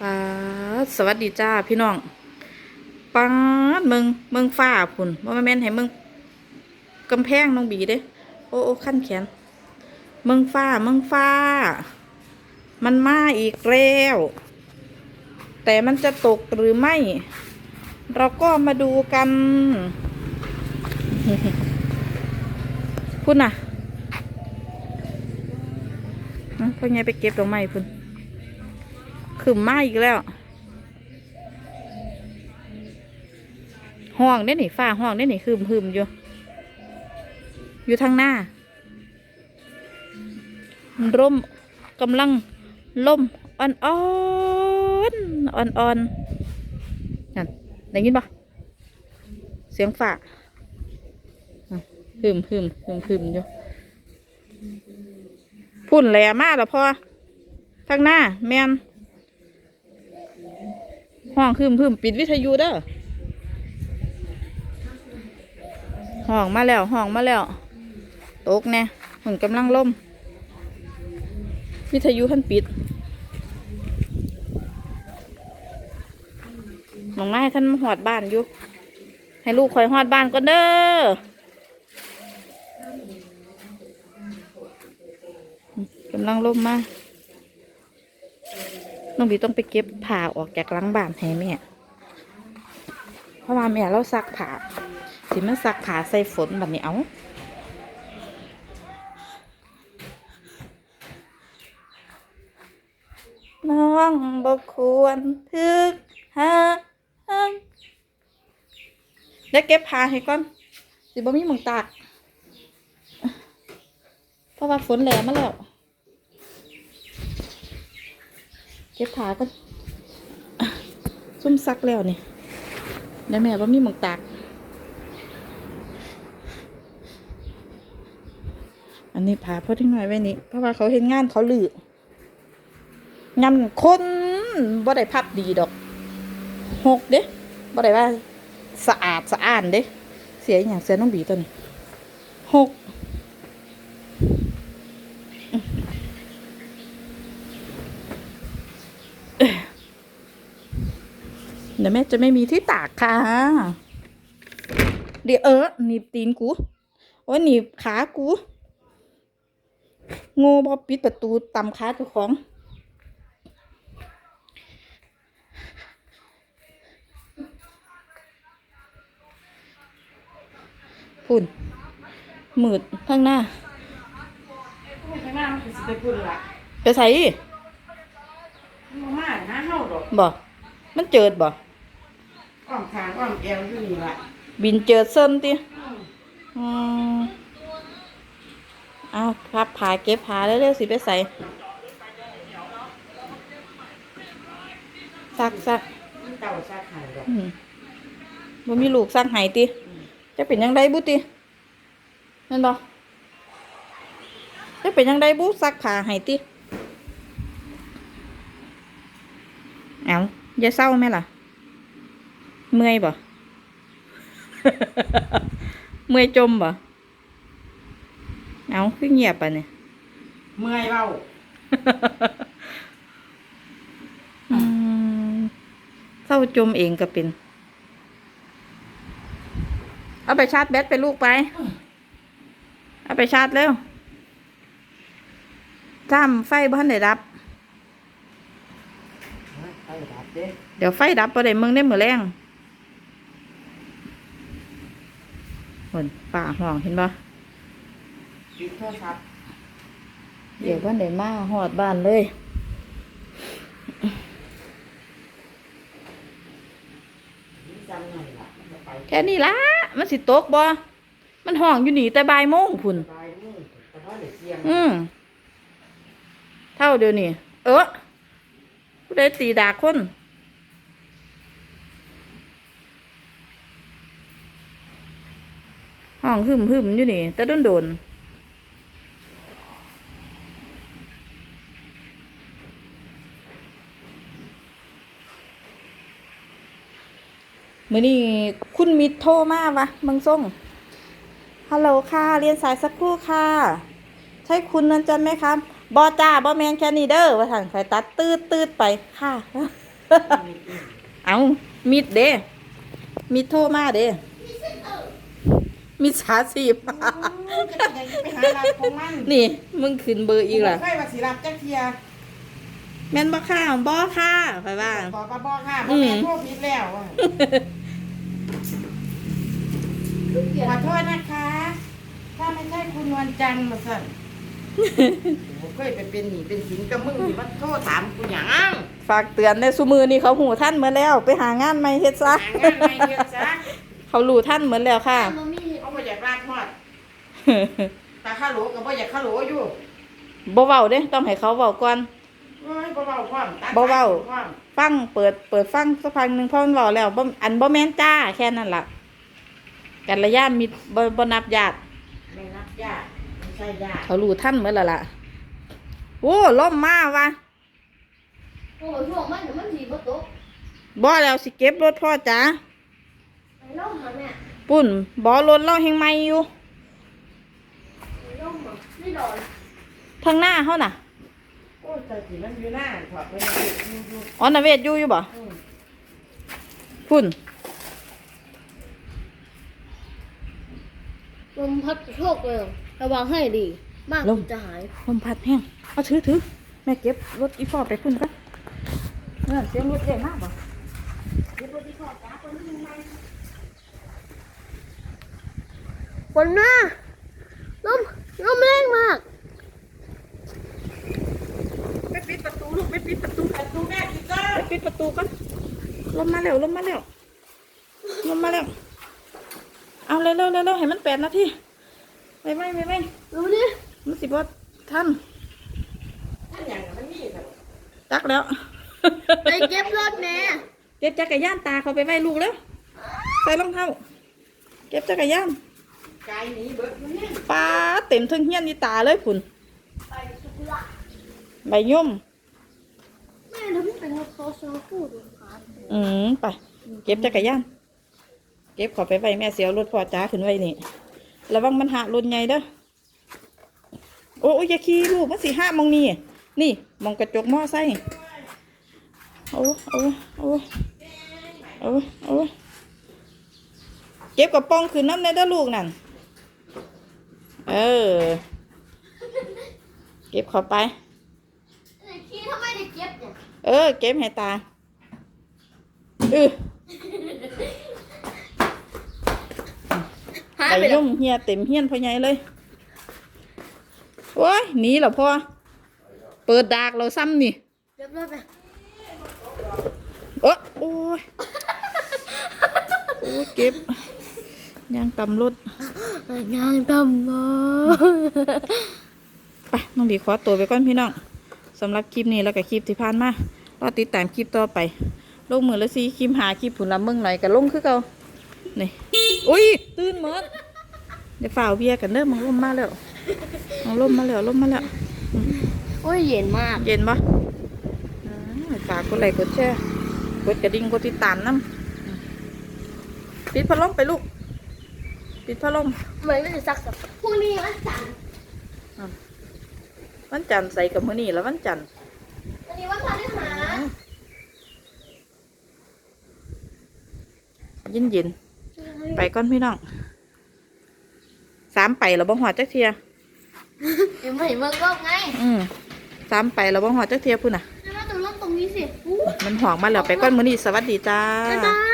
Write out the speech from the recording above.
ปาสวัสดีจ้าพี่น้องปาดเมืองเมืองฟ้าพุ่นว่าแม่นให้เมืองกำแพงน้องบีเด้โอ้โอ้ขั้นแขนเมืองฟ้าเมืองฟ้า มันมาอีกแล้ว แต่มันจะตกหรือไม่ เราก็มาดูกันพุ่นน่ะอะพ่อไงไปเก็บดอกไม้พุ่น ขึ้นมาอีกแล้ว ห้องได้หนิฝ้าห้องได้หนิคืมคืมอยู่ อยู่ทางหน้า ร่มกำลังล่มอ่อนอ่อนอ่อนอ่อนนั่นได้ยินปะเสียงฝ้าคืมคืมคืมคืมอยู่พุ่นแหลมากแล้วพอทางหน้าแมน ห้องคืมคืมปิดวิทยุเด้อห้องมาแล้วห้องมาแล้วตกแน่ฝนกำลังล่ม วิทยุท่านปิดหนองไม้ท่านหอดบ้านอยู่ ให้ลูกคอยหอดบ้านก่อนเด้อกำลังล่มมา องบีต้องไปเก็บผ้าออกจากหลังบ้านให้แม่ เพราะว่าแม่เราซักผ้าสิมาซักผ้าใส่ฝนแบบนี้เอาน้องบกควรทึกหาเดี๋ยวเก็บผ้าให้ก่อน สิบ่มีหมองตาก เพราะว่าฝนแหลมาแล้ว เก็บผ้าก็ซุ่มซักแล้วนี่แล้วแม่ว่ามีหมองตาก อันนี้ผ้าเพราะทิ้งไว้ไว้นี่เพราะว่าเขาเห็นงานเขาลืองานคนบ่ได้พับดีดอกหกเด้บ่ได้ว่า สะอาดสะอ้านเด้ เสียอย่างเสียน้องบีตัวนี้หก เดี๋ยวแม่จะไม่มีที่ตากค่ะ เดี๋ยวเออหนีบตีนกูโอ้ยหนีบขากูโง่บอปิดประตูตำขาเจ้าของ พุ่นมืดข้างหน้าไปมามันสิไปพูดละไปใส่มามาหาเฮาดอกบ่มันเจิดบ่ อ้อมทางอ้อมแอวอยู่นี่ละบินเจิดเส้นติอืมเอาพับผาเก็บผาเร็วๆสิไปใส่ซักซักเต่าซักไห้ดอกอืมบ่มีลูกซักให้ติจะเป็นยังไงบุตินั่นบ่จะเป็นยังไงบุซักผ้าให้ติเอาอย่าเศร้าแม่ล่ะ เมื่อยบ่เมื่อยจมบ่เอาคือเงียบอะเนี่ยเมื่อยเว้าอืมเศร้าจมเองก็เป็น เอาไปชาร์จแบตไปลูกไป เอาไปชาร์จเร็วจ้ำไฟบ้านได้ดับไปดับเด้เดี๋ยวไฟดับประเดี๋ยวมึงได้มือแรงเหมือ นป่าห้องเห็นปะปิดโทรศัพท์เดี๋ยวบ้านได้มาหอดบ้านเลยนี่จำหน่อยล่ะจะไปแค่นี้ละมันสิตกบ่มันห้องอยู่นี่แต่บ่ายโมงพุ่นไปนู่นแต่ว่าเดี๋ยวเสียงอืมเท่าเดียวนี่เออผู้ใดตีดากคน ห้องหึมหึมอยู่นี่ แต่โดนโดนมื่อนี้คุณมิตรโทรมาวะเมืองส่งฮัลโหลค่ะ เรียนสายสักครู่ค่ะ ใช่คุณนั่นจันไหมครับบอจ้าบอแมนแค่นี้เด้อว่าถังไฟตัดตืดตืดไปค่ะ เอามีดเด้มีดโทรมาเด้ มีดสาสีบก็จะไปหาลาของมันนี่ มึงขึ้นเบอร์อีกล่ะใครว่าสิรับจักเทียแม่นบ่ค่าบ่ค่าไปว่าบอกว่าบอกค่ะบ่แม่นโทษผิดแล้วอะขอโทษนะคะ ถ้าไม่ใช่คุณนวลจันทร์มาสั่นผมเคยไปเป็นหนี้เป็นสินกับมึงนี่ว่าโทษถามกูหยังฝากเตือนในซุมือนี่เขาหูท่านเหมือนแล้ว ไปหางานใหม่เฮ็ดซะหางานไม่เฮ็ดซะเขารู้ท่านเหมือนแล้วค่ะ เขาบ่อยากลาดทอด แต่ข้าโหลก็บ่อยากข้าโหลอยู่บ่เว้าเด้ต้องให้เขาเว้าก่อนเอ้ยบ่เว้าความตัดบ่เว้าความฟังเปิดเปิดฟังสักพักหนึงพอมันเว้าแล้วบ่อันบ่แม่นจ้าแค่นั้นล่ะกันระยะมิตรบ่บ่นับญาติไม่นับญาติไม่ใช่ญาติเขารู้ท่านเหมือนแล้วล่ะโอ้ล่มมาว่ะโอ้ยช่วงมันเดี๋ยวมันสีบ่ตกบ่แล้วสิเก็บรถพ่อจ๋าไอ้ล่มมาแม่ปุ่นบ่รถเราแฮงใหม่อยู่ไอ้ล่ มมาไม่ดอนทางหน้าเฮาน่ะโอ้ยแต่สิมันอยู่หน้าถอดไปเลยอยู่อยู่อ๋อนาเวศอยู่อยู่บ่อืมพุ่น ลมพัดโชกเลยระวังให้ดี มากจะหาย ลมพัดแห้งเอาถือถือแม่เก็บรถอีฟอไปพุ่นกันเออเสียงรถใหญ่มากบ่ฝนมาลม ลมแรงมากไปปิดประตูลูกไปปิดประตูประตูแม่กี่ก้อไปปิดประตูกันลมมาแล้วลมมาแล้วลมมาแล้วเอาเร็วเร็วเร็วเร็วให้มันแปดนาทีไปไปไปไปดูดิมันสิบ่ท่านท่านอย่างนั้นมันมีแต่ตักแล้วไปเก็บรถแม่เก็บจักรยานตาเขาไปไว้ลูกแล้วใส่รองเท้าเก็บจักรยาน กายหนีเบิดมันเนี่ยปลาเต็มทั้งเฮียนนี่ตาเลยพุ่นไปสุกุระใบย่อมแม่เดี๋ยวมันเป็นรถโซโซฟูดครับอืมไป เก็บจักรยานเก็บเขอไปไว้แม่เสียวรถพ่อจ้าขึ้นไว้นี่ระวังมันหักรถใหญ่เด้อโอ้ยอย่าขี่ลูกมันสิห้ามองนี่นี่มองกระจกมอไซค์โอ้โอ้โอ้โอ้โอ้เก็บกระป๋องขึ้นน้ำในเด้อลูกนั่น เออ เก็บเข้าไปไอ้ขี้ทำไมได้เก็บเนี่ยเออ เก็บให้ตาเออหายไปไปแล้วยุ่งเฮียเต็มเฮียนพ่อใหญ่เลยโอ้ยหนีเหรอพ่อ เปิดดากเราซ้ำนี่เก็บรถไปโอ้โอ้ยโอ้ยเก็บ ยางตำรถงานทำเนาะไปน้องบีขอตัวไปก่อนพี่น้องสำหรับคลิปนี้แล้วก็คลิปที่ผ่านมารอติดตามคลิปต่อไปลงมือแล้วสิคลิปหาคลิปผุนละเมืองไหนก็ลงคือเก่านี่อุ้ยตื่นหมดเดี๋ยวฝ่าวเบียร์กันเด้อมึงล่มมาแล้วมึงล่มมาแล้วล่มมาแล้วโอ้ยเย็นมาก เย็นปะอ่าฝากกดไลค์กดแชร์กดกระดิ่งกดติดตามน้ำปิดพัดลมไปลูก ปิดพัดลมเหมือนไม่ได้ซักสักพรุ่งนี้วันจันทร์วันจันทร์ใส่กับมือนี่แล้ววันจันทร์อันนี้วันพฤหัสเย็นเย็นๆไปก่อนพี่น้องสามไปแล้วบ่หอดจักเทียยังไม่เห็นเมืองก็ไง อืมสามไปแล้วบ่หอดจักเทียพุ่นน่ะแล้วมาตรงรถตรงนี้สิอู้มันหอกมาแล้วไปก่อนมือนี่สวัสดีจ้าบ๊ายบาย